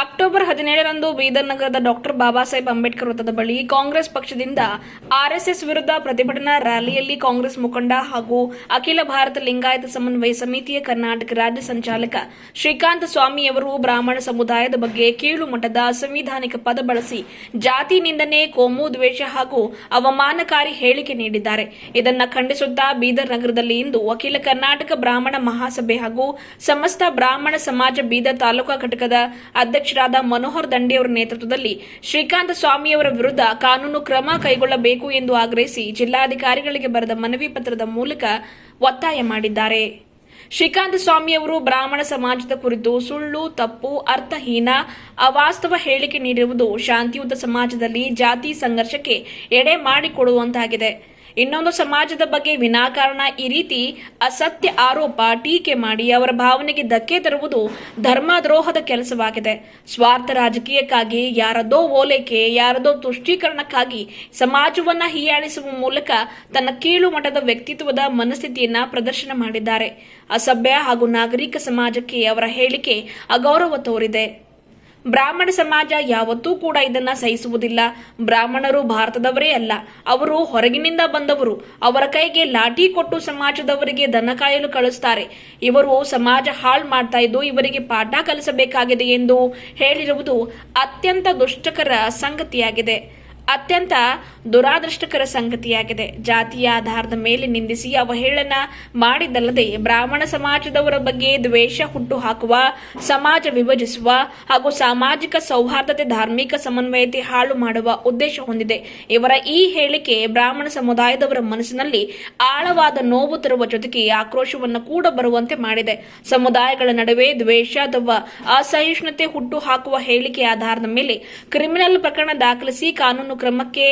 October ಹದಿನೇಳರಂದು Bidar ನಗರದ doctor Baba Saheb Ambedkar ವೃತ್ತದ ಬಳಿ ಕಾಂಗ್ರೆಸ್ ಪಕ್ಷದಿಂದ ಆರ್ಎಸ್ಎಸ್ ವಿರುದ್ಧ ಪ್ರತಿಭಟನಾ ರ್ಯಾಲಿಯಲ್ಲಿ ಕಾಂಗ್ರೆಸ್ ಮುಖಂಡ ಹಾಗೂ ಅಖಿಲ ಭಾರತ ಲಿಂಗಾಯತ ಸಮನ್ವಯ ಸಮಿತಿಯ ಕರ್ನಾಟಕ ರಾಜ್ಯ ಸಂಚಾಲಕ ಶ್ರೀಕಾಂತ ಸ್ವಾಮಿಯವರು ಬ್ರಾಹ್ಮಣ ಸಮುದಾಯದ ಬಗ್ಗೆ ಕೀಳು ಮಟ್ಟದ ಸಂವಿಧಾನಿಕ ಪದ ಬಳಸಿ ಜಾತಿ ನಿಂದನೆ, ಕೋಮು, ದ್ವೇಷ ಹಾಗೂ ಅವಮಾನಕಾರಿ ಹೇಳಿಕೆ ನೀಡಿದ್ದಾರೆ. ಇದನ್ನು ಖಂಡಿಸುತ್ತಾ ಬೀದರ್ ನಗರದಲ್ಲಿ ಇಂದು ಅಖಿಲ ಕರ್ನಾಟಕ ಬ್ರಾಹ್ಮಣ ಮಹಾಸಭೆ ಹಾಗೂ ಸಮಸ್ತ ಬ್ರಾಹ್ಮಣ ಸಮಾಜ ಬೀದರ್ ತಾಲೂಕಾ ಘಟಕದ ಅಧ್ಯಕ್ಷರಾದ ಮನೋಹರ್ ದಂಡಿಯವರ ನೇತೃತ್ವದಲ್ಲಿ ಶ್ರೀಕಾಂತ ಸ್ವಾಮಿಯವರ ವಿರುದ್ಧ ಕಾನೂನು ಕ್ರಮ ಕೈಗೊಳ್ಳಬೇಕು ಎಂದು ಆಗ್ರಹಿಸಿ ಜಿಲ್ಲಾಧಿಕಾರಿಗಳಿಗೆ ಬರೆದ ಮನವಿ ಪತ್ರದ ಮೂಲಕ ಒತ್ತಾಯ ಮಾಡಿದ್ದಾರೆ. ಶ್ರೀಕಾಂತ ಸ್ವಾಮಿಯವರು ಬ್ರಾಹ್ಮಣ ಸಮಾಜದ ಕುರಿತು ಸುಳ್ಳು, ತಪ್ಪು, ಅರ್ಥಹೀನ, ಅವಾಸ್ತವ ಹೇಳಿಕೆ ನೀಡಿರುವುದು ಶಾಂತಿಯುತ ಸಮಾಜದಲ್ಲಿ ಜಾತಿ ಸಂಘರ್ಷಕ್ಕೆ ಎಡೆ ಮಾಡಿಕೊಡುವಂತಾಗಿದೆ. ಇನ್ನೊಂದು ಸಮಾಜದ ಬಗ್ಗೆ ವಿನಾಕಾರಣ ಈ ರೀತಿ ಅಸತ್ಯ ಆರೋಪ ಟೀಕೆ ಮಾಡಿ ಅವರ ಭಾವನೆಗೆ ಧಕ್ಕೆ ತರುವುದು ಧರ್ಮದ್ರೋಹದ ಕೆಲಸವಾಗಿದೆ. ಸ್ವಾರ್ಥ ರಾಜಕೀಯಕ್ಕಾಗಿ ಯಾರದೋ ಓಲೈಕೆ, ಯಾರದೋ ತುಷ್ಟೀಕರಣಕ್ಕಾಗಿ ಸಮಾಜವನ್ನ ಹೀಯಾಳಿಸುವ ಮೂಲಕ ತನ್ನ ಕೀಳು ಮಟ್ಟದ ವ್ಯಕ್ತಿತ್ವದ ಮನಸ್ಥಿತಿಯನ್ನ ಪ್ರದರ್ಶನ ಮಾಡಿದ್ದಾರೆ. ಅಸಭ್ಯ ಹಾಗೂ ನಾಗರಿಕ ಸಮಾಜಕ್ಕೆ ಅವರ ಹೇಳಿಕೆ ಅಗೌರವ ತೋರಿದೆ. ಬ್ರಾಹ್ಮಣ ಸಮಾಜ ಯಾವತ್ತೂ ಕೂಡ ಇದನ್ನ ಸಹಿಸುವುದಿಲ್ಲ. ಬ್ರಾಹ್ಮಣರು ಭಾರತದವರೇ ಅಲ್ಲ, ಅವರು ಹೊರಗಿನಿಂದ ಬಂದವರು. ಅವರ ಕೈಗೆ ಲಾಠಿ ಕೊಟ್ಟು ಸಮಾಜದವರಿಗೆ ದನ ಕಾಯಲು ಕಳಿಸ್ತಾರೆ. ಇವರು ಸಮಾಜ ಹಾಳು ಮಾಡ್ತಾ ಇದ್ದು ಇವರಿಗೆ ಪಾಠ ಕಲಿಸಬೇಕಾಗಿದೆ ಎಂದು ಹೇಳಿರುವುದು ಅತ್ಯಂತ ದುಷ್ಟಕರ ಸಂಗತಿಯಾಗಿದೆ. ಅತ್ಯಂತ ದುರಾದೃಷ್ಟಕರ ಸಂಗತಿಯಾಗಿದೆ. ಜಾತಿಯ ಆಧಾರದ ಮೇಲೆ ನಿಂದಿಸಿ ಅವಹೇಳನ ಮಾಡಿದ್ದಲ್ಲದೆ ಬ್ರಾಹ್ಮಣ ಸಮಾಜದವರ ಬಗ್ಗೆ ದ್ವೇಷ ಹುಟ್ಟು ಹಾಕುವ ಸಮಾಜ ವಿಭಜಿಸುವ ಹಾಗೂ ಸಾಮಾಜಿಕ ಸೌಹಾರ್ದತೆ ಧಾರ್ಮಿಕ ಸಮನ್ವಯತೆ ಹಾಳು ಮಾಡುವ ಉದ್ದೇಶ ಹೊಂದಿದೆ. ಇವರ ಈ ಹೇಳಿಕೆ ಬ್ರಾಹ್ಮಣ ಸಮುದಾಯದವರ ಮನಸ್ಸಿನಲ್ಲಿ ಆಳವಾದ ನೋವು ತರುವ ಜೊತೆಗೆ ಆಕ್ರೋಶವನ್ನು ಕೂಡ ಬರುವಂತೆ ಮಾಡಿದೆ. ಸಮುದಾಯಗಳ ನಡುವೆ ದ್ವೇಷ ಅಥವಾ ಅಸಹಿಷ್ಣುತೆ ಹುಟ್ಟು ಹಾಕುವ ಹೇಳಿಕೆ ಆಧಾರದ ಮೇಲೆ ಕ್ರಿಮಿನಲ್ ಪ್ರಕರಣ ದಾಖಲಿಸಿ ಕಾನೂನು ಕ್ರಮಕ್ಕೆ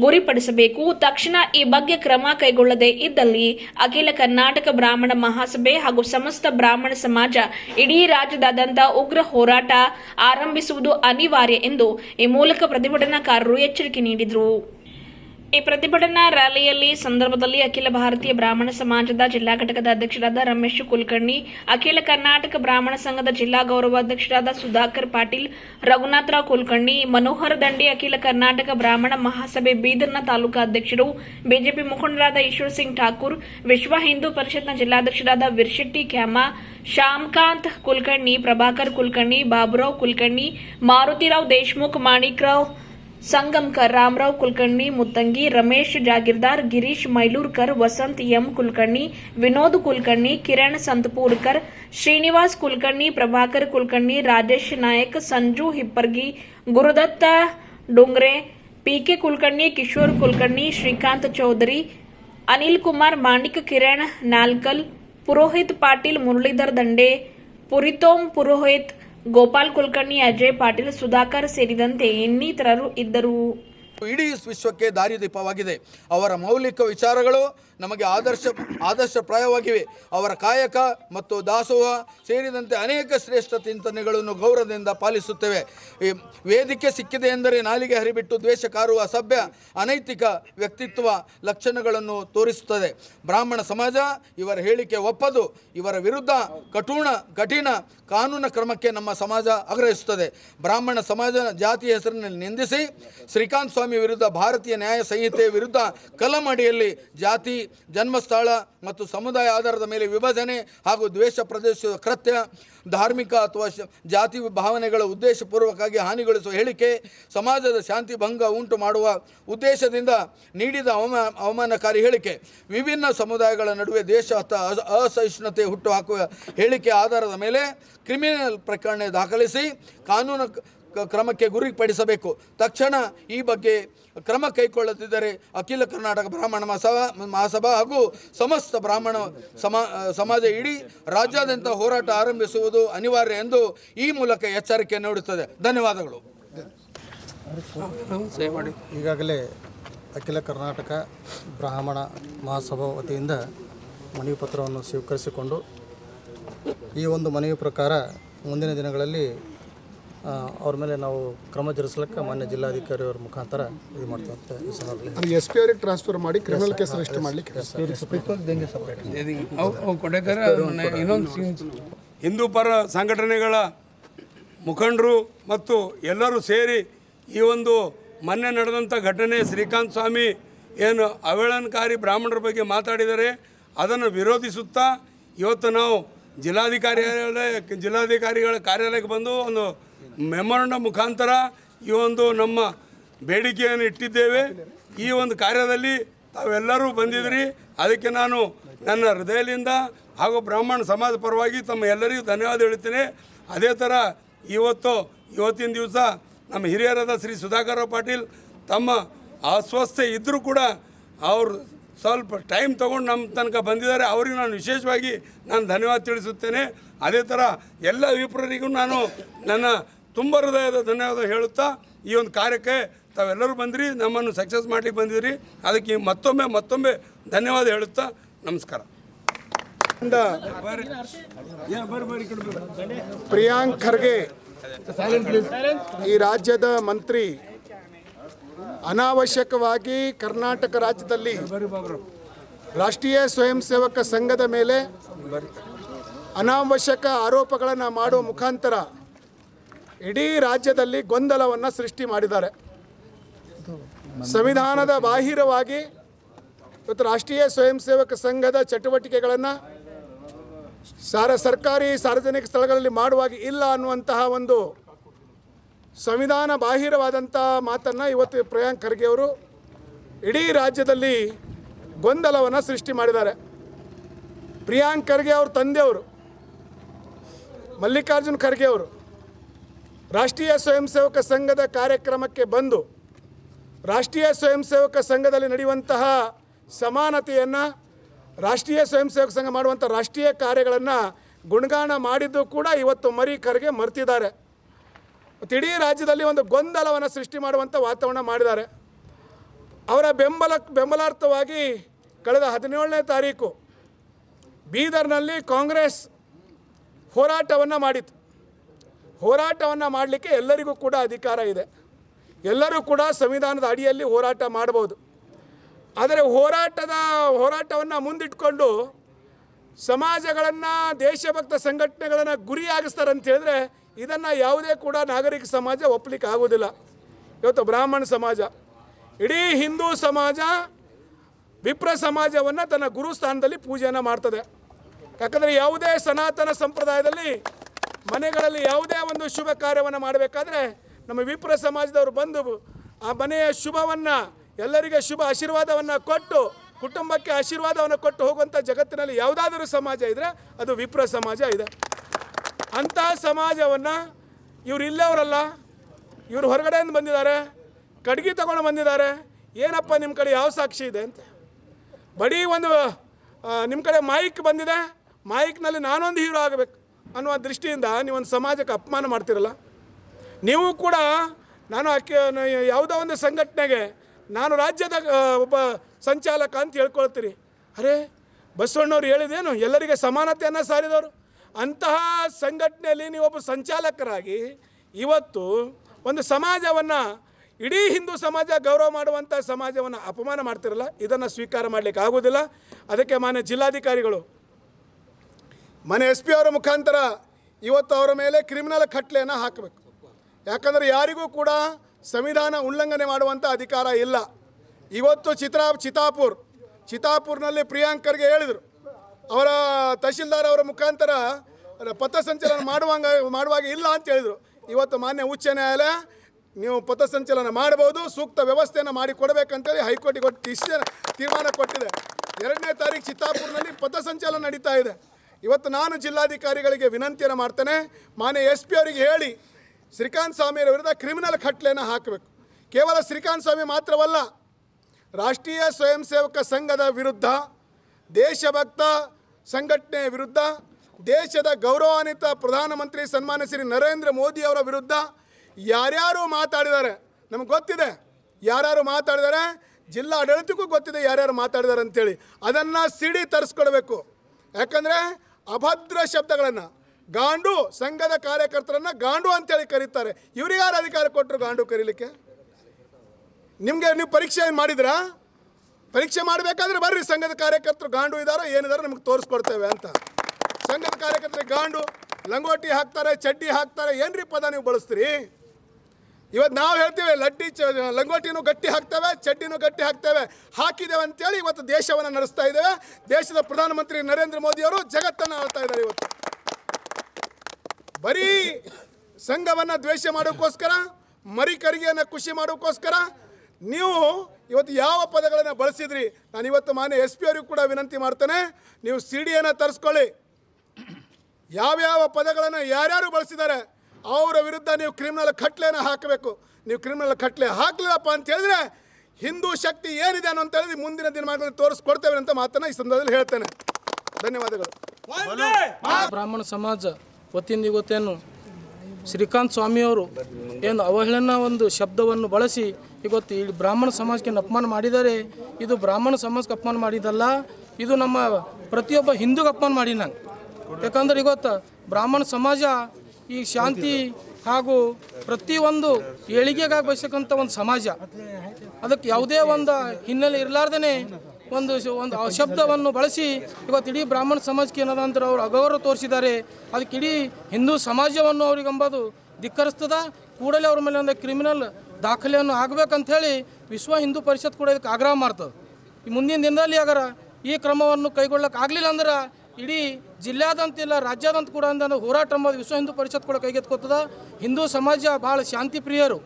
ಗುರಿಪಡಿಸಬೇಕು. ತಕ್ಷಣ ಈ ಬಗ್ಗೆ ಕ್ರಮ ಕೈಗೊಳ್ಳದೆ ಇದ್ದಲ್ಲಿ ಅಖಿಲ ಕರ್ನಾಟಕ ಬ್ರಾಹ್ಮಣ ಮಹಾಸಭೆ ಹಾಗೂ ಸಮಸ್ತ ಬ್ರಾಹ್ಮಣ ಸಮಾಜ, ಇಡೀ ರಾಜ್ಯದಾದ್ಯಂತ ಉಗ್ರ ಹೋರಾಟ ಆರಂಭಿಸುವುದು ಅನಿವಾರ್ಯ ಎಂದು ಈ ಮೂಲಕ ಪ್ರತಿಭಟನಾಕಾರರು ಎಚ್ಚರಿಕೆ ನೀಡಿದರು. ಈ ಪ್ರತಿಭಟನಾ ರ್ಯಾಲಿಯಲ್ಲಿ ಸಂದರ್ಭದಲ್ಲಿ ಅಖಿಲ ಭಾರತೀಯ ಬ್ರಾಹ್ಮಣ ಸಮಾಜದ ಜಿಲ್ಲಾ ಘಟಕದ ಅಧ್ಯಕ್ಷರಾದ ರಮೇಶ್ ಕುಲಕರ್ಣಿ, ಅಖಿಲ ಕರ್ನಾಟಕ ಬ್ರಾಹ್ಮಣ ಸಂಘದ ಜಿಲ್ಲಾ ಗೌರವಾಧ್ಯಕ್ಷರಾದ ಸುಧಾಕರ್ ಪಾಟೀಲ್ ರಘುನಾಥರಾವ್ ಕುಲಕರ್ಣಿ, ಮನೋಹರ್ ದಂಡಿ, ಅಖಿಲ ಕರ್ನಾಟಕ ಬ್ರಾಹ್ಮಣ ಮಹಾಸಭೆ ಬೀದರ್ನ ತಾಲೂಕಾ ಅಧ್ಯಕ್ಷರು, ಬಿಜೆಪಿ ಮುಖಂಡರಾದ ಈಶ್ವರ್ ಸಿಂಗ್ ಠಾಕೂರ್, ವಿಶ್ವ ಹಿಂದೂ ಪರಿಷತ್ನ ಜಿಲ್ಲಾಧ್ಯಕ್ಷರಾದ Virshetty Khyama, Shyamkant Kulkarni, Prabhakar Kulkarni, Baburao Kulkarni, Marutirao Deshmukh, Manikrao Sangamkar Ramrao Kulkarni Mutangi Ramesh Jagirdar Girish Mailurkar Vasant M Kulkarni Vinod Kulkarni Kiran Santpurkar Srinivas Kulkarni Prabhakar Kulkarni Rajesh Nayak Sanju Hippargi Gurudatt Dongre P K Kulkarni Kishore Kulkarni Shrikant Chaudhary Anil Kumar मांडिक किरण नालकल पुरोहित पाटील मुरलीधर दंडे पुरितोम पुरोहित ಗೋಪಾಲ್ ಕುಲಕರ್ಣಿ ಅಜಯ್ ಪಾಟೀಲ್ ಸುಧಾಕರ್ ಸೇರಿದಂತೆ ಇನ್ನಿತರರು ಇದ್ದರು. ಇಡೀ ವಿಶ್ವಕ್ಕೆ ದಾರಿದೀಪವಾಗಿದೆ. ಅವರ ಮೌಲಿಕ ವಿಚಾರಗಳು ನಮಗೆ ಆದರ್ಶ, ಆದರ್ಶಪ್ರಾಯವಾಗಿವೆ. ಅವರ ಕಾಯಕ ಮತ್ತು ದಾಸೋಹ ಸೇರಿದಂತೆ ಅನೇಕ ಶ್ರೇಷ್ಠ ಚಿಂತನೆಗಳನ್ನು ಗೌರವದಿಂದ ಪಾಲಿಸುತ್ತೇವೆ. ಈ ವೇದಿಕೆ ಸಿಕ್ಕಿದೆ ಎಂದರೆ ನಾಲಿಗೆ ಹರಿಬಿಟ್ಟು ದ್ವೇಷ ಕಾರುವ ಅಸಭ್ಯ, ಅನೈತಿಕ ವ್ಯಕ್ತಿತ್ವ ಲಕ್ಷಣಗಳನ್ನು ತೋರಿಸುತ್ತದೆ. ಬ್ರಾಹ್ಮಣ ಸಮಾಜ ಇವರ ಹೇಳಿಕೆ ಒಪ್ಪದು. ಇವರ ವಿರುದ್ಧ ಕಠೋಣ, ಕಠಿಣ ಕಾನೂನು ಕ್ರಮಕ್ಕೆ ನಮ್ಮ ಸಮಾಜ ಆಗ್ರಹಿಸುತ್ತದೆ. ಬ್ರಾಹ್ಮಣ ಸಮಾಜ ಜಾತಿ ಹೆಸರಿನಲ್ಲಿ ನಿಂದಿಸಿ, ಶ್ರೀಕಾಂತ್ ಸ್ವಾಮಿ ವಿರುದ್ಧ ಭಾರತೀಯ ನ್ಯಾಯ ಸಂಹಿತೆ ವಿರುದ್ಧ ಕಲಮಡಿಯಲ್ಲಿ ಜಾತಿ ಜನ್ಮಸ್ಥಳ ಮತ್ತು ಸಮುದಾಯ ಆಧಾರದ ಮೇಲೆ ವಿಭಜನೆ ಹಾಗೂ ದ್ವೇಷ ಪ್ರದೇಶದ ಕೃತ್ಯ, ಧಾರ್ಮಿಕ ಅಥವಾ ಜಾತಿ ಭಾವನೆಗಳ ಉದ್ದೇಶಪೂರ್ವಕವಾಗಿ ಹಾನಿಗೊಳಿಸುವ ಹೇಳಿಕೆ, ಸಮಾಜದ ಶಾಂತಿ ಭಂಗ ಉಂಟು ಮಾಡುವ ಉದ್ದೇಶದಿಂದ ನೀಡಿದ ಅವಮಾ, ಅವಮಾನಕಾರಿ ಹೇಳಿಕೆ, ವಿಭಿನ್ನ ಸಮುದಾಯಗಳ ನಡುವೆ ದೇಶ ಅಸಹಿಷ್ಣುತೆ ಹುಟ್ಟುಹಾಕುವ ಹೇಳಿಕೆ ಆಧಾರದ ಮೇಲೆ ಕ್ರಿಮಿನಲ್ ಪ್ರಕರಣ ದಾಖಲಿಸಿ, ಕಾನೂನು ಕ್ರಮಕ್ಕೆ ಗುರಿಪಡಿಸಬೇಕು. ತಕ್ಷಣ ಈ ಬಗ್ಗೆ ಕ್ರಮ ಕೈಗೊಳ್ಳುತ್ತಿದ್ದರೆ ಅಖಿಲ ಕರ್ನಾಟಕ ಬ್ರಾಹ್ಮಣ ಮಹಾಸಭಾ ಮಹಾಸಭಾ ಹಾಗೂ ಸಮಸ್ತ ಬ್ರಾಹ್ಮಣ ಸಮಾ, ಸಮಾಜ ಇಡೀ ರಾಜ್ಯಾದ್ಯಂತ ಹೋರಾಟ ಆರಂಭಿಸುವುದು ಅನಿವಾರ್ಯ ಎಂದು ಈ ಮೂಲಕ ಎಚ್ಚರಿಕೆ ನೀಡುತ್ತದೆ. ಧನ್ಯವಾದಗಳು. ಈಗಾಗಲೇ ಅಖಿಲ ಕರ್ನಾಟಕ ಬ್ರಾಹ್ಮಣ ಮಹಾಸಭಾ ವತಿಯಿಂದ ಮನವಿ ಪತ್ರವನ್ನು ಸ್ವೀಕರಿಸಿಕೊಂಡು ಈ ಒಂದು ಮನವಿ ಪ್ರಕಾರ ಮುಂದಿನ ದಿನಗಳಲ್ಲಿ ಅವ್ರ ಮೇಲೆ ನಾವು ಕ್ರಮ ಜರುಗಿಸ್ಲಿಕ್ಕೆ ಮಾನ್ಯ ಜಿಲ್ಲಾಧಿಕಾರಿ ಅವ್ರ ಮುಖಾಂತರ ಇದು ಮಾಡ್ತಾರೆ ಎಸ್ ಪಿ ಅವ್ರಿಗೆ ಟ್ರಾನ್ಸ್ಫರ್ ಮಾಡಿ ಕ್ರಿಮಿನಲ್ ಕೇಸ್ ರಿಜಿಸ್ಟರ್ ಮಾಡ್ಲಿಕ್ಕೆ ಹಿಂದೂ ಪರ ಸಂಘಟನೆಗಳ ಮುಖಂಡರು ಮತ್ತು ಎಲ್ಲರೂ ಸೇರಿ ಈ ಒಂದು ಮೊನ್ನೆ ನಡೆದಂಥ ಘಟನೆ ಶ್ರೀಕಾಂತ್ ಸ್ವಾಮಿ ಏನು ಅವಹೇಳನಕಾರಿ ಬ್ರಾಹ್ಮಣರ ಬಗ್ಗೆ ಮಾತಾಡಿದರೆ ಅದನ್ನು ವಿರೋಧಿಸುತ್ತಾ ಇವತ್ತು ನಾವು ಜಿಲ್ಲಾಧಿಕಾರಿಗಳ ಜಿಲ್ಲಾಧಿಕಾರಿಗಳ ಕಾರ್ಯಾಲಯಕ್ಕೆ ಬಂದು ಒಂದು ಮೆಮೊರಂಡಮ್ ಮುಖಾಂತರ ಈ ಒಂದು ನಮ್ಮ ಬೇಡಿಕೆಯನ್ನು ಇಟ್ಟಿದ್ದೇವೆ. ಈ ಒಂದು ಕಾರ್ಯದಲ್ಲಿ ತಾವೆಲ್ಲರೂ ಬಂದಿದ್ರಿ. ಅದಕ್ಕೆ ನಾನು ನನ್ನ ಹೃದಯದಿಂದ ಹಾಗೂ ಬ್ರಾಹ್ಮಣ ಸಮಾಜ ಪರವಾಗಿ ತಮ್ಮ ಎಲ್ಲರಿಗೂ ಧನ್ಯವಾದ ಹೇಳ್ತೇನೆ ಅದೇ ಥರ ಇವತ್ತು, ಇವತ್ತಿನ ದಿವಸ ನಮ್ಮ ಹಿರಿಯರಾದ ಶ್ರೀ ಸುಧಾಕರ ಪಾಟೀಲ್ ತಮ್ಮ ಅಸ್ವಸ್ಥೆ ಇದ್ದರೂ ಕೂಡ ಅವರು ಸ್ವಲ್ಪ ಟೈಮ್ ತೊಗೊಂಡು ನಮ್ಮ ತನಕ ಬಂದಿದ್ದಾರೆ. ಅವರಿಗೆ ನಾನು ವಿಶೇಷವಾಗಿ ನಾನು ಧನ್ಯವಾದ ತಿಳಿಸುತ್ತೇನೆ. ಅದೇ ಥರ ಎಲ್ಲ ವಿಪ್ರರಿಗೂ ನಾನು ನನ್ನ ತುಂಬ ಹೃದಯದ ಧನ್ಯವಾದ ಹೇಳುತ್ತಾ ಈ ಒಂದು ಕಾರ್ಯಕ್ಕೆ ತಾವೆಲ್ಲರೂ ಬಂದಿರಿ, ನಮ್ಮನ್ನು ಸಕ್ಸಸ್ ಮಾಡಲಿಕ್ಕೆ ಬಂದಿರಿ ಅದಕ್ಕೆ ಮತ್ತೊಮ್ಮೆ ಮತ್ತೊಮ್ಮೆ ಧನ್ಯವಾದ ಹೇಳುತ್ತಾ ನಮಸ್ಕಾರ. ಪ್ರಿಯಾಂಕ್ ಖರ್ಗೆ, ಈ ರಾಜ್ಯದ ಮಂತ್ರಿ, ಅನಾವಶ್ಯಕವಾಗಿ ಕರ್ನಾಟಕ ರಾಜ್ಯದಲ್ಲಿ ರಾಷ್ಟ್ರೀಯ ಸ್ವಯಂ ಸೇವಕ ಸಂಘದ ಮೇಲೆ ಅನಾವಶ್ಯಕ ಆರೋಪಗಳನ್ನು ಮಾಡುವ ಮುಖಾಂತರ ಇಡೀ ರಾಜ್ಯದಲ್ಲಿ ಗೊಂದಲವನ್ನು ಸೃಷ್ಟಿ ಮಾಡಿದ್ದಾರೆ. ಸಂವಿಧಾನದ ಬಾಹಿರವಾಗಿ ಇವತ್ತು ರಾಷ್ಟ್ರೀಯ ಸ್ವಯಂ ಸೇವಕ ಸಂಘದ ಚಟುವಟಿಕೆಗಳನ್ನು ಸಾರ ಸರ್ಕಾರಿ ಸಾರ್ವಜನಿಕ ಸ್ಥಳಗಳಲ್ಲಿ ಮಾಡುವಾಗ ಇಲ್ಲ ಅನ್ನುವಂತಹ ಒಂದು ಸಂವಿಧಾನ ಬಾಹಿರವಾದಂಥ ಮಾತನ್ನು ಇವತ್ತು ಪ್ರಿಯಾಂಕ್ ಖರ್ಗೆ ಅವರು ಇಡೀ ರಾಜ್ಯದಲ್ಲಿ ಗೊಂದಲವನ್ನು ಸೃಷ್ಟಿ ಮಾಡಿದ್ದಾರೆ. ಪ್ರಿಯಾಂಕ್ ಖರ್ಗೆ ಅವ್ರ ತಂದೆಯವರು, ಮಲ್ಲಿಕಾರ್ಜುನ್ ಖರ್ಗೆ ಅವರು ರಾಷ್ಟ್ರೀಯ ಸ್ವಯಂ ಸೇವಕ ಸಂಘದ ಕಾರ್ಯಕ್ರಮಕ್ಕೆ ಬಂದು ರಾಷ್ಟ್ರೀಯ ಸ್ವಯಂ ಸೇವಕ ಸಂಘದಲ್ಲಿ ನಡೆಯುವಂತಹ ಸಮಾನತೆಯನ್ನು ರಾಷ್ಟ್ರೀಯ ಸ್ವಯಂ ಸೇವಕ ಸಂಘ ಮಾಡುವಂಥ ರಾಷ್ಟ್ರೀಯ ಕಾರ್ಯಗಳನ್ನು ಗುಣಗಾನ ಮಾಡಿದ್ದು ಕೂಡ ಇವತ್ತು ಮರಿ ಖರ್ಗೆ ಮರ್ತಿದ್ದಾರೆ. ಇಡೀ ರಾಜ್ಯದಲ್ಲಿ ಒಂದು ಗೊಂದಲವನ್ನು ಸೃಷ್ಟಿ ಮಾಡುವಂಥ ವಾತಾವರಣ ಮಾಡಿದ್ದಾರೆ. ಅವರ ಬೆಂಬಲ, ಬೆಂಬಲಾರ್ಥವಾಗಿ ಕಳೆದ ಹದಿನೇಳನೇ ತಾರೀಕು ಬೀದರ್ನಲ್ಲಿ ಕಾಂಗ್ರೆಸ್ ಹೋರಾಟವನ್ನು ಮಾಡಿತು ಹೋರಾಟವನ್ನು ಮಾಡಲಿಕ್ಕೆ ಎಲ್ಲರಿಗೂ ಕೂಡ ಅಧಿಕಾರ ಇದೆ. ಎಲ್ಲರೂ ಕೂಡ ಸಂವಿಧಾನದ ಅಡಿಯಲ್ಲಿ ಹೋರಾಟ ಮಾಡಬಹುದು. ಆದರೆ ಹೋರಾಟದ, ಹೋರಾಟವನ್ನು ಮುಂದಿಟ್ಕೊಂಡು ಸಮಾಜಗಳನ್ನು, ದೇಶಭಕ್ತ ಸಂಘಟನೆಗಳನ್ನು ಗುರಿಯಾಗಿಸ್ತಾರೆ ಅಂತ ಹೇಳಿದ್ರೆ ಇದನ್ನು ಯಾವುದೇ ಕೂಡ ನಾಗರಿಕ ಸಮಾಜ ಒಪ್ಪಲಿಕ್ಕೆ ಆಗೋದಿಲ್ಲ ಇವತ್ತು ಬ್ರಾಹ್ಮಣ ಸಮಾಜ, ಇಡೀ ಹಿಂದೂ ಸಮಾಜ ವಿಪ್ರ ಸಮಾಜವನ್ನು ತನ್ನ ಗುರು ಸ್ಥಾನದಲ್ಲಿ ಪೂಜೆಯನ್ನು ಮಾಡ್ತದೆ. ಯಾಕಂದರೆ ಯಾವುದೇ ಸನಾತನ ಸಂಪ್ರದಾಯದಲ್ಲಿ ಮನೆಗಳಲ್ಲಿ ಯಾವುದೇ ಒಂದು ಶುಭ ಕಾರ್ಯವನ್ನು ಮಾಡಬೇಕಾದ್ರೆ ನಮ್ಮ ವಿಪ್ರ ಸಮಾಜದವರು ಬಂದು ಆ ಮನೆಯ ಶುಭವನ್ನು, ಎಲ್ಲರಿಗೆ ಶುಭ ಆಶೀರ್ವಾದವನ್ನು ಕೊಟ್ಟು, ಕುಟುಂಬಕ್ಕೆ ಆಶೀರ್ವಾದವನ್ನು ಕೊಟ್ಟು ಹೋಗುವಂಥ ಜಗತ್ತಿನಲ್ಲಿ ಯಾವುದಾದರೂ ಸಮಾಜ ಇದ್ದರೆ ಅದು ವಿಪ್ರ ಸಮಾಜ ಇದೆ. ಅಂತಹ ಸಮಾಜವನ್ನು ಇವರು ಇಲ್ಲವರಲ್ಲ ಇವರು ಹೊರಗಡೆಯಿಂದ ಬಂದಿದ್ದಾರೆ, ಕಡ್ಗಿ ತಗೊಂಡು ಬಂದಿದ್ದಾರೆ, ಏನಪ್ಪ ನಿಮ್ಮ ಕಡೆ ಯಾವ ಸಾಕ್ಷಿ ಇದೆ ಅಂತ. ಬಡೀ ಒಂದು ನಿಮ್ಮ ಕಡೆ ಮೈಕ್ ಬಂದಿದೆ ಮೈಕ್ನಲ್ಲಿ ನಾನೊಂದು ಹೀರೋ ಆಗಬೇಕು. ಅನ್ನುವ ದೃಷ್ಟಿಯಿಂದ ನೀವೊಂದು ಸಮಾಜಕ್ಕೆ ಅಪಮಾನ ಮಾಡ್ತಿರಲ್ಲ? ನೀವು ಕೂಡ ನಾನು ಯಾವುದೋ ಒಂದು ಸಂಘಟನೆಗೆ ನಾನು ರಾಜ್ಯದ ಒಬ್ಬ ಸಂಚಾಲಕ ಅಂತ ಹೇಳ್ಕೊಳ್ತೀರಿ. ಅರೆ, ಬಸವಣ್ಣವ್ರು ಹೇಳಿದೇನು? ಎಲ್ಲರಿಗೆ ಸಮಾನತೆಯನ್ನು ಸಾರಿದವರು. ಅಂತಹ ಸಂಘಟನೆಯಲ್ಲಿ ನೀವೊಬ್ಬ ಸಂಚಾಲಕರಾಗಿ ಇವತ್ತು ಒಂದು ಸಮಾಜವನ್ನು, ಇಡೀ ಹಿಂದೂ ಸಮಾಜ ಗೌರವ ಮಾಡುವಂಥ ಸಮಾಜವನ್ನು ಅಪಮಾನ ಮಾಡ್ತಿರಲ್ಲ? ಇದನ್ನು ಸ್ವೀಕಾರ ಮಾಡಲಿಕ್ಕೆ ಆಗೋದಿಲ್ಲ ಅದಕ್ಕೆ ಮಾನ್ಯ ಜಿಲ್ಲಾಧಿಕಾರಿಗಳು ಮನೆ ಎಸ್ ಪಿ ಅವರ ಮುಖಾಂತರ ಇವತ್ತು ಅವರ ಮೇಲೆ ಕ್ರಿಮಿನಲ್ ಕಟ್ಲೆಯನ್ನು ಹಾಕಬೇಕು. ಯಾಕಂದರೆ ಯಾರಿಗೂ ಕೂಡ ಸಂವಿಧಾನ ಉಲ್ಲಂಘನೆ ಮಾಡುವಂಥ ಅಧಿಕಾರ ಇಲ್ಲ. ಇವತ್ತು ಚಿತ್ರಾ, ಚಿತಾಪುರ್, ಚಿತಾಪುರ್ನಲ್ಲಿ ಪ್ರಿಯಾಂಕರ್ಗೆ ಹೇಳಿದರು. ಅವರ ತಹಶೀಲ್ದಾರ್ ಅವರ ಮುಖಾಂತರ ಪಥಸಂಚಲನ ಮಾಡುವಂಗ, ಮಾಡುವಾಗ ಇಲ್ಲ ಅಂತ ಹೇಳಿದರು. ಇವತ್ತು ಮಾನ್ಯ ಉಚ್ಚ ನ್ಯಾಯಾಲಯ ನೀವು ಪಥಸಂಚಲನ ಮಾಡಬಹುದು, ಸೂಕ್ತ ವ್ಯವಸ್ಥೆಯನ್ನು ಮಾಡಿ ಕೊಡಬೇಕಂತೇಳಿ ಹೈಕೋರ್ಟಿಗೆ ಡಿಸಿಷನ್ ತೀರ್ಮಾನ ಕೊಟ್ಟಿದೆ. ಎರಡನೇ ತಾರೀಕು ಚಿತ್ತಾಪುರ್ನಲ್ಲಿ ಪಥಸಂಚಲನ ನಡೀತಾ ಇದೆ. ಇವತ್ತು ನಾನು ಜಿಲ್ಲಾಧಿಕಾರಿಗಳಿಗೆ ವಿನಂತಿಯನ್ನು ಮಾಡ್ತೇನೆ. ಮಾನ್ಯ ಎಸ್ ಪಿ ಅವರಿಗೆ ಹೇಳಿ, ಶ್ರೀಕಾಂತ್ ಸ್ವಾಮಿಯವರ ವಿರುದ್ಧ ಕ್ರಿಮಿನಲ್ ಖಟ್ಲೆಯನ್ನು ಹಾಕಬೇಕು. ಕೇವಲ ಶ್ರೀಕಾಂತ್ ಸ್ವಾಮಿ ಮಾತ್ರವಲ್ಲ, ರಾಷ್ಟ್ರೀಯ ಸ್ವಯಂ ಸೇವಕ ಸಂಘದ ವಿರುದ್ಧ, ದೇಶಭಕ್ತ ಸಂಘಟನೆಯ ವಿರುದ್ಧ, ದೇಶದ ಗೌರವಾನ್ವಿತ ಪ್ರಧಾನಮಂತ್ರಿ ಸನ್ಮಾನ್ಯ ಶ್ರೀ ನರೇಂದ್ರ ಮೋದಿ ಅವರ ವಿರುದ್ಧ ಯಾರ್ಯಾರು ಮಾತಾಡಿದ್ದಾರೆ, ನಮಗೆ ಗೊತ್ತಿದೆ, ಯಾರ್ಯಾರು ಮಾತಾಡಿದ್ದಾರೆ ಜಿಲ್ಲಾ ಆಡಳಿತಕ್ಕೂ ಗೊತ್ತಿದೆ ಯಾರ್ಯಾರು ಮಾತಾಡಿದ್ದಾರೆ ಅಂತೇಳಿ. ಅದನ್ನು ಸಿಡಿ ತರಿಸ್ಕೊಡ್ಬೇಕು. ಯಾಕಂದರೆ ಅಭದ್ರ ಶಬ್ದಗಳನ್ನು. ಗಾಂಡು ಸಂಘದ ಕಾರ್ಯಕರ್ತರನ್ನು ಗಾಂಡು ಅಂತೇಳಿ ಕರೀತಾರೆ. ಇವ್ರಿಗೆ ಯಾರು ಅಧಿಕಾರ ಕೊಟ್ಟರು ಗಾಂಡು ಕರೀಲಿಕ್ಕೆ? ನಿಮಗೆ ನೀವು ಪರೀಕ್ಷೆ ಮಾಡಿದ್ರಾ? ಪರೀಕ್ಷೆ ಮಾಡಬೇಕಾದ್ರೆ ಬರ್ರಿ, ಸಂಘದ ಕಾರ್ಯಕರ್ತರು ಗಾಂಡು ಇದ್ದಾರೋ ಏನಿದಾರೋ ನಿಮ್ಗೆ ತೋರಿಸ್ಕೊಡ್ತೇವೆ ಅಂತ. ಸಂಘದ ಕಾರ್ಯಕರ್ತರಿಗೆ ಗಾಂಡು, ಲಂಗೋಟಿ ಹಾಕ್ತಾರೆ, ಚಡ್ಡಿ ಹಾಕ್ತಾರೆ, ಏನ್ರಿ ಪದ ನೀವು ಬಳಸ್ತೀರಿ? ಇವತ್ತು ನಾವು ಹೇಳ್ತೇವೆ, ಲಡ್ಡಿ ಚ, ಲಂಗೋಟಿನೂ ಗಟ್ಟಿ ಹಾಕ್ತೇವೆ, ಚಡ್ಡಿನೂ ಗಟ್ಟಿ ಹಾಕ್ತೇವೆ. ಹಾಕಿದ್ದೇವೆ ಅಂತೇಳಿ ಇವತ್ತು ದೇಶವನ್ನು ನಡೆಸ್ತಾ ಇದ್ದೇವೆ. ದೇಶದ ಪ್ರಧಾನಮಂತ್ರಿ ನರೇಂದ್ರ ಮೋದಿಯವರು ಜಗತ್ತನ್ನು ಆಳ್ತಾ ಇದ್ದಾರೆ ಇವತ್ತು. ಬರೀ ಸಂಘವನ್ನು ದ್ವೇಷ ಮಾಡೋಕ್ಕೋಸ್ಕರ ಮರಿಕರಿಗೆಯನ್ನು ಖುಷಿ ಮಾಡೋಕ್ಕೋಸ್ಕರ ನೀವು ಇವತ್ತು ಯಾವ ಪದಗಳನ್ನು ಬಳಸಿದ್ರಿ? ನಾನು ಇವತ್ತು ಮಾನ್ಯ ಎಸ್ ಪಿ ಅವ್ರಿಗೂ ಕೂಡ ವಿನಂತಿ ಮಾಡ್ತೇನೆ, ನೀವು ಸಿ ಡಿಯನ್ನು ತರಿಸ್ಕೊಳ್ಳಿ. ಯಾವ್ಯಾವ ಪದಗಳನ್ನು ಯಾರ್ಯಾರು ಬಳಸಿದ್ದಾರೆ? ಅವರ ವಿರುದ್ಧ ನೀವು ಕ್ರಿಮಿನಲ್ ಕಟ್ಲೆನ ಹಾಕಬೇಕು. ನೀವು ಕ್ರಿಮಿನಲ್ ಖಟ್ಲೆ ಹಾಕಲಿಲ್ಲಪ್ಪ ಅಂತ ಹೇಳಿದ್ರೆ ಹಿಂದೂ ಶಕ್ತಿ ಏನಿದೆ ಅನ್ನೋ ಅಂತ ಹೇಳಿದ್ರೆ ಮುಂದಿನ ದಿನಮಾನಗಳಲ್ಲಿ ತೋರಿಸ್ಕೊಡ್ತೇವೆ ಅಂತ ಮಾತನ್ನು ಈ ಸಂದರ್ಭದಲ್ಲಿ ಹೇಳ್ತೇನೆ. ಧನ್ಯವಾದಗಳು. ಬ್ರಾಹ್ಮಣ ಸಮಾಜ ವತಿಯಿಂದ ಇವತ್ತೇನು ಶ್ರೀಕಾಂತ್ ಸ್ವಾಮಿಯವರು ಏನು ಅವಹೇಳನ ಒಂದು ಶಬ್ದವನ್ನು ಬಳಸಿ ಇವತ್ತು ಈ ಬ್ರಾಹ್ಮಣ ಸಮಾಜಕ್ಕೆ ಅಪಮಾನ ಮಾಡಿದರೆ ಇದು ಬ್ರಾಹ್ಮಣ ಸಮಾಜಕ್ಕೆ ಅಪಮಾನ ಮಾಡಿದಲ್ಲ ಇದು ನಮ್ಮ ಪ್ರತಿಯೊಬ್ಬ ಹಿಂದೂಗೆ ಅಪಮಾನ ಮಾಡಿ ನಾನು ಯಾಕಂದ್ರೆ ಇವತ್ತು ಬ್ರಾಹ್ಮಣ ಸಮಾಜ ಈ ಶಾಂತಿ ಹಾಗೂ ಪ್ರತಿಯೊಂದು ಏಳಿಗೆಗಾಗಿ ಬಯಸಕ್ಕಂಥ ಒಂದು ಸಮಾಜ. ಅದಕ್ಕೆ ಯಾವುದೇ ಒಂದು ಹಿನ್ನೆಲೆ ಇರಲಾರ್ದೇ ಒಂದು ಒಂದು ಶಬ್ದವನ್ನು ಬಳಸಿ ಇವತ್ತು ಇಡೀ ಬ್ರಾಹ್ಮಣ ಸಮಾಜಕ್ಕೆ ಏನದ ಅಂದ್ರೆ ಅವರು ಅಗೌರವ ತೋರಿಸಿದ್ದಾರೆ. ಅದಕ್ಕೆ ಇಡೀ ಹಿಂದೂ ಸಮಾಜವನ್ನು ಅವ್ರಿಗೆ ಅಂಬೋದು ಧಿಕ್ಕರಿಸ್ತದ. ಕೂಡಲೇ ಅವ್ರ ಮೇಲೆ ಒಂದು ಕ್ರಿಮಿನಲ್ ದಾಖಲೆಯನ್ನು ಆಗಬೇಕಂತ ಹೇಳಿ ವಿಶ್ವ ಹಿಂದೂ ಪರಿಷತ್ ಕೂಡ ಇದಕ್ಕೆ ಆಗ್ರಹ ಮಾಡ್ತದೆ. ಈ ಮುಂದಿನ ದಿನದಲ್ಲಿ ಆಗರ ಈ ಕ್ರಮವನ್ನು ಕೈಗೊಳ್ಳಕ್ಕೆ ಆಗಲಿಲ್ಲ ಅಂದ್ರೆ ಇಡೀ ಜಿಲ್ಲಾದಂತ ಇಲ್ಲ ರಾಜ್ಯಾದಂತ ಕೂಡ ಅಂದ್ರೆ ಹೋರಾಟ ಅಂಬೋದು ವಿಶ್ವ ಹಿಂದೂ ಪರಿಷತ್ ಕೂಡ ಕೈಗೆತ್ಕೋತದ ಹಿಂದೂ ಸಮಾಜ ಭಾಳ ಶಾಂತಿ ಪ್ರಿಯರು.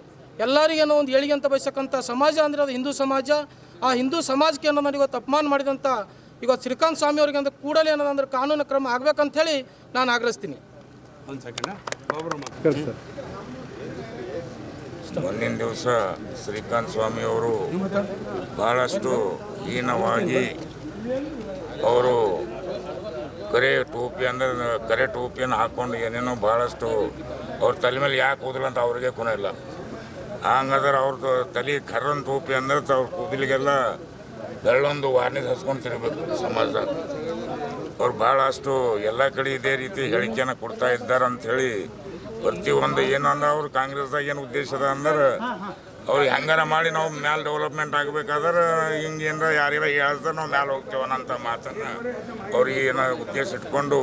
ಎಲ್ಲರಿಗೇನೋ ಒಂದು ಏಳಿಗೆ ಅಂತ ಬಯಸಕ್ಕಂಥ ಸಮಾಜ ಅಂದರೆ ಅದು ಹಿಂದೂ ಸಮಾಜ. ಆ ಹಿಂದೂ ಸಮಾಜಕ್ಕೆ ಏನೋ ನಾನು ಇವತ್ತು ಅಪಮಾನ ಮಾಡಿದಂಥ ಇವತ್ತು ಶ್ರೀಕಾಂತ್ ಸ್ವಾಮಿ ಅವರಿಗೆ ಅಂದ್ರೆ ಕೂಡಲೇ ಏನಂದ್ರೆ ಕಾನೂನು ಕ್ರಮ ಆಗ್ಬೇಕಂತ ಹೇಳಿ ನಾನು ಆಗ್ರಹಿಸ್ತೀನಿ. ಮುಂದಿನ ದಿವಸ ಶ್ರೀಕಾಂತ್ ಸ್ವಾಮಿಯವರು ಬಹಳಷ್ಟು ಹೀನವಾಗಿ ಅವರು ಕರೆ ಟೋಪಿ ಅಂದ್ರೆ, ಕರೆ ಟೋಪಿಯನ್ನು ಹಾಕ್ಕೊಂಡು ಏನೇನೋ ಭಾಳಷ್ಟು ಅವ್ರ ತಲೆ ಮೇಲೆ ಯಾಕೆ ಕೂದಲು ಅಂತ ಅವ್ರಿಗೆ ಗುಣ ಇಲ್ಲ. ಹಂಗಾದ್ರೆ ಅವ್ರದ್ದು ತಲೆ ಕರ್ರನ್ ಟೋಪಿ ಅಂದ್ರೆ ಅವ್ರ ಕೂದಲಿಗೆಲ್ಲ ಬೆಳ್ಳೊಂದು ವಾರ್ನಿಸ್ ಹಚ್ಕೊಂಡು ತಿರ್ಬೇಕು ಸಮಾಜದಾಗ ಅವ್ರು ಭಾಳಷ್ಟು ಎಲ್ಲ ಕಡೆ ಇದೇ ರೀತಿ ಹೇಳಿಕೆಯನ್ನು ಕೊಡ್ತಾ ಇದ್ದಾರೆ ಅಂಥೇಳಿ ಪ್ರತಿಯೊಂದು ಏನಂದ್ರೆ ಅವ್ರು ಕಾಂಗ್ರೆಸ್ದಾಗ ಏನು ಉದ್ದೇಶ ಅದ ಅಂದ್ರೆ ಅವ್ರಿಗೆ ಹೆಂಗಾರ ಮಾಡಿ ನಾವು ಮ್ಯಾಲೆ ಡೆವಲಪ್ಮೆಂಟ್ ಆಗಬೇಕಾದ್ರೆ ಹಿಂಗೆ ಏನಾರ ಯಾರ್ಯಾರ ಹೇಳ್ದೆ ನಾವು ಮ್ಯಾಲೆ ಅನ್ನೋಂಥ ಮಾತನ್ನು ಅವ್ರಿಗೆ ಏನೋ ಉದ್ದೇಶ ಇಟ್ಕೊಂಡು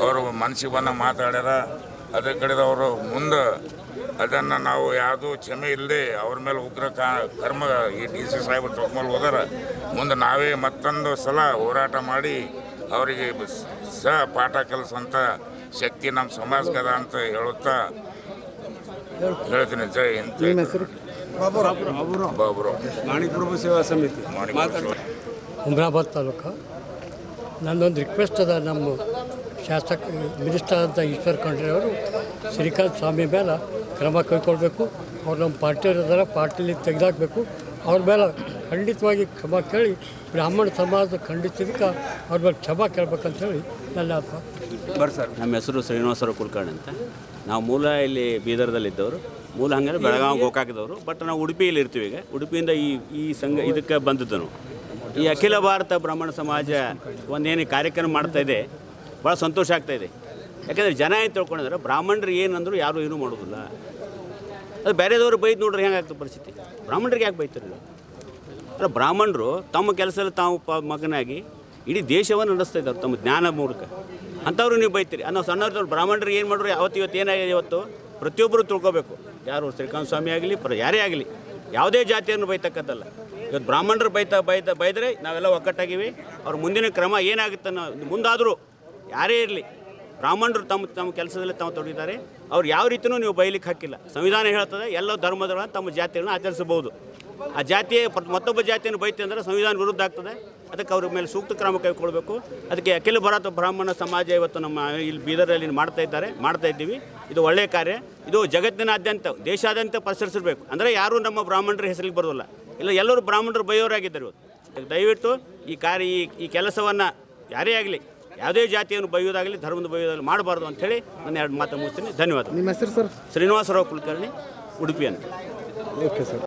ಅವರು ಮನಸ್ಸಿಗೆ ಬಂದು ಮಾತಾಡ್ಯಾರ. ಅದೇ ಅವರು ಮುಂದೆ ಅದನ್ನು ನಾವು ಯಾವುದೂ ಕ್ಷಮೆ ಇಲ್ಲದೆ ಅವ್ರ ಮೇಲೆ ಉಗ್ರ ಕಾ ಕರ್ಮ ಈ ಡಿ ಸಿ ಸಾಹೇಬರು ತೊಗೊಂಡು ಹೋದಾರ. ಮುಂದೆ ನಾವೇ ಮತ್ತೊಂದು ಸಲ ಹೋರಾಟ ಮಾಡಿ ಅವರಿಗೆ ಸ- ಸಹ ಪಾಠ ಕಲಿಸೋಂಥ ಶಕ್ತಿ ನಮ್ಮ ಸಮಾಜಕ್ಕದ ಅಂತ ಹೇಳುತ್ತಾ ಹೇಳ್ತೀನಿ. ಜೈ. ಬಾಬುರಾವ್. ಮಾಣಿಕಪ್ರಭು ಸೇವಾ ಸಮಿತಿ. ಹುಮ್ರಾಬಾದ್ ತಾಲೂಕು. ನನ್ನೊಂದು ರಿಕ್ವೆಸ್ಟ್ ಅದ ನಮ್ಮ ಶಾಸಕ ಮಿನಿಸ್ಟರ್ ಅಂತ ಈಶ್ವರ್ ಖಂಡ್ರೆ ಅವರು ಶ್ರೀಕಾಂತ್ ಸ್ವಾಮಿ ಮೇಲೆ ಕ್ರಮ ಕೈಗೊಳ್ಬೇಕು. ಅವ್ರು ನಮ್ಮ ಪಾರ್ಟಿಯವ್ರು ಇದ್ದಾರೆ ಪಾರ್ಟಿಲಿ ತೆಗೆದಾಕಬೇಕು. ಅವ್ರ ಮೇಲೆ ಖಂಡಿತವಾಗಿ ಕ್ರಮ ಕೇಳಿ ಬ್ರಾಹ್ಮಣ ಸಮಾಜ ಖಂಡಿಸಿದಕ್ಕೆ ಅವ್ರ ಮೇಲೆ ಕ್ಷಮ ಕೇಳ್ಬೇಕಂತ ಹೇಳಿ ನನ್ನ ಬರ್ರಿ ಸರ್. ನಮ್ಮ ಹೆಸರು ಶ್ರೀನಿವಾಸರಾವ್ ಕುಲಕರ್ಣಿ ಅಂತ. ನಾವು ಮೂಲ ಇಲ್ಲಿ ಬೀದರ್ದಲ್ಲಿದ್ದವರು. ಮೂಲ ಹಂಗಂದ್ರೆ ಬೆಳಗಾವಿ ಗೋಕಾಕದವರು. ಬಟ್ ನಾವು ಉಡುಪಿಯಲ್ಲಿ ಇರ್ತೀವಿ ಈಗ. ಉಡುಪಿಯಿಂದ ಈ ಈ ಸಂಘ, ಇದಕ್ಕೆ ಬಂದಿದ್ದನು. ಈ ಅಖಿಲ ಭಾರತ ಬ್ರಾಹ್ಮಣ ಸಮಾಜ ಒಂದೇನು ಕಾರ್ಯಕ್ರಮ ಮಾಡ್ತಾ ಇದೆ ಭಾಳ ಸಂತೋಷ ಆಗ್ತಾ ಇದೆ. ಯಾಕಂದ್ರೆ ಜನ ಏನು ತಿಳ್ಕೊಂಡಿದ್ರೆ, ಬ್ರಾಹ್ಮಣರು ಏನಂದ್ರು ಯಾರು ಏನೂ ಮಾಡೋದಿಲ್ಲ. ಅದು ಬೇರೆದವ್ರು ಬೈದು ನೋಡ್ರಿ ಹೆಂಗಾಗ್ತದೆ ಪರಿಸ್ಥಿತಿ? ಬ್ರಾಹ್ಮಣರಿಗೆ ಯಾಕೆ ಬೈತಾರೆ ಅಂದ್ರೆ ಬ್ರಾಹ್ಮಣರು ತಮ್ಮ ಕೆಲಸದಲ್ಲಿ ತಾವು ಪ, ಮಗನಾಗಿ ಇಡೀ ದೇಶವನ್ನು ನಡೆಸ್ತಾ ಇದ್ದಾರೆ ತಮ್ಮ ಜ್ಞಾನ ಮೂಲಕ. ಅಂಥವ್ರು ನೀವು ಬೈತೀರಿ. ಅನ್ನೋ ಸಣ್ಣವ್ರು ಬ್ರಾಹ್ಮಣರು ಏನು ಮಾಡಿದ್ರು ಯಾವತ್ತು ಇವತ್ತು ಏನಾಗಿದೆ ಇವತ್ತು? ಪ್ರತಿಯೊಬ್ಬರು ತಿಳ್ಕೊಬೇಕು. ಯಾರು ಶ್ರೀಕಾಂತ ಸ್ವಾಮಿ ಆಗಲಿ, ಪ್ರ ಯಾರೇ ಆಗಲಿ, ಯಾವುದೇ ಜಾತಿಯನ್ನು ಬೈತಕ್ಕದ್ದಲ್ಲ ಇವತ್ತು ಬ್ರಾಹ್ಮಣರು ಬೈತಾ ಬೈತ ಬೈದರೆ ನಾವೆಲ್ಲ ಒಕ್ಕಟ್ಟಾಗಿವಿ ಅವ್ರ ಮುಂದಿನ ಕ್ರಮ ಏನಾಗುತ್ತೆ ಮುಂದಾದರೂ ಯಾರೇ ಇರಲಿ, ಬ್ರಾಹ್ಮಣರು ತಮ್ಮ ತಮ್ಮ ಕೆಲಸದಲ್ಲಿ ತಾವು ತೊಡಗಿದ್ದಾರೆ. ಅವ್ರು ಯಾವ ರೀತಿಯೂ ನೀವು ಬೈಲಿಕ್ಕೆ ಹಾಕಿಲ್ಲ. ಸಂವಿಧಾನ ಹೇಳ್ತದೆ, ಎಲ್ಲ ಧರ್ಮದವರನ್ನು ತಮ್ಮ ಜಾತಿಗಳನ್ನ ಆಚರಿಸಬಹುದು. ಆ ಜಾತಿಯ ಮತ್ತೊಬ್ಬ ಜಾತಿಯನ್ನು ಬೈತಿ ಅಂದರೆ ಸಂವಿಧಾನ ವಿರುದ್ಧ ಆಗ್ತದೆ. ಅದಕ್ಕೆ ಅವ್ರ ಮೇಲೆ ಸೂಕ್ತ ಕ್ರಮ ಕೈಗೊಳ್ಬೇಕು ಅದಕ್ಕೆ ಅಖಿಲ ಭಾರತ ಬ್ರಾಹ್ಮಣ ಸಮಾಜ ಇವತ್ತು ನಮ್ಮ ಇಲ್ಲಿ ಬೀದರಲ್ಲಿ ಮಾಡ್ತಾ ಇದ್ದಾರೆ ಮಾಡ್ತಾ ಇದ್ದೀವಿ. ಇದು ಒಳ್ಳೆಯ ಕಾರ್ಯ. ಇದು ಜಗತ್ತಿನಾದ್ಯಂತ ದೇಶಾದ್ಯಂತ ಪಸರಿಸಿರ್ಬೇಕು ಅಂದರೆ ಯಾರೂ ನಮ್ಮ ಬ್ರಾಹ್ಮಣರ ಹೆಸರಿಗೆ ಬರೋದಿಲ್ಲ. ಇಲ್ಲ ಎಲ್ಲರೂ ಬ್ರಾಹ್ಮಣರು ಬೈಯೋರಾಗಿದ್ದಾರೆ ಇವತ್ತು. ದಯವಿಟ್ಟು ಈ ಕಾರ್ಯ ಈ ಈ ಕೆಲಸವನ್ನು ಯಾರೇ ಆಗಲಿ ಯಾವುದೇ ಜಾತಿಯನ್ನು ಬೈಯೋದಾಗಲಿ ಧರ್ಮದ ಬೈಯೋದಾಗಲಿ ಮಾಡಬಾರ್ದು ಅಂಥೇಳಿ ನಾನು ಎರಡು ಮಾತು ಮುಗಿಸ್ತೀನಿ. ಧನ್ಯವಾದ ನಿಮ್ಮ ಹೆಸರು ಸರ್? ಶ್ರೀನಿವಾಸರಾವ್ ಕುಲಕರ್ಣಿ ಉಡುಪಿ ಅಂತ ಓಕೆ ಸರ್.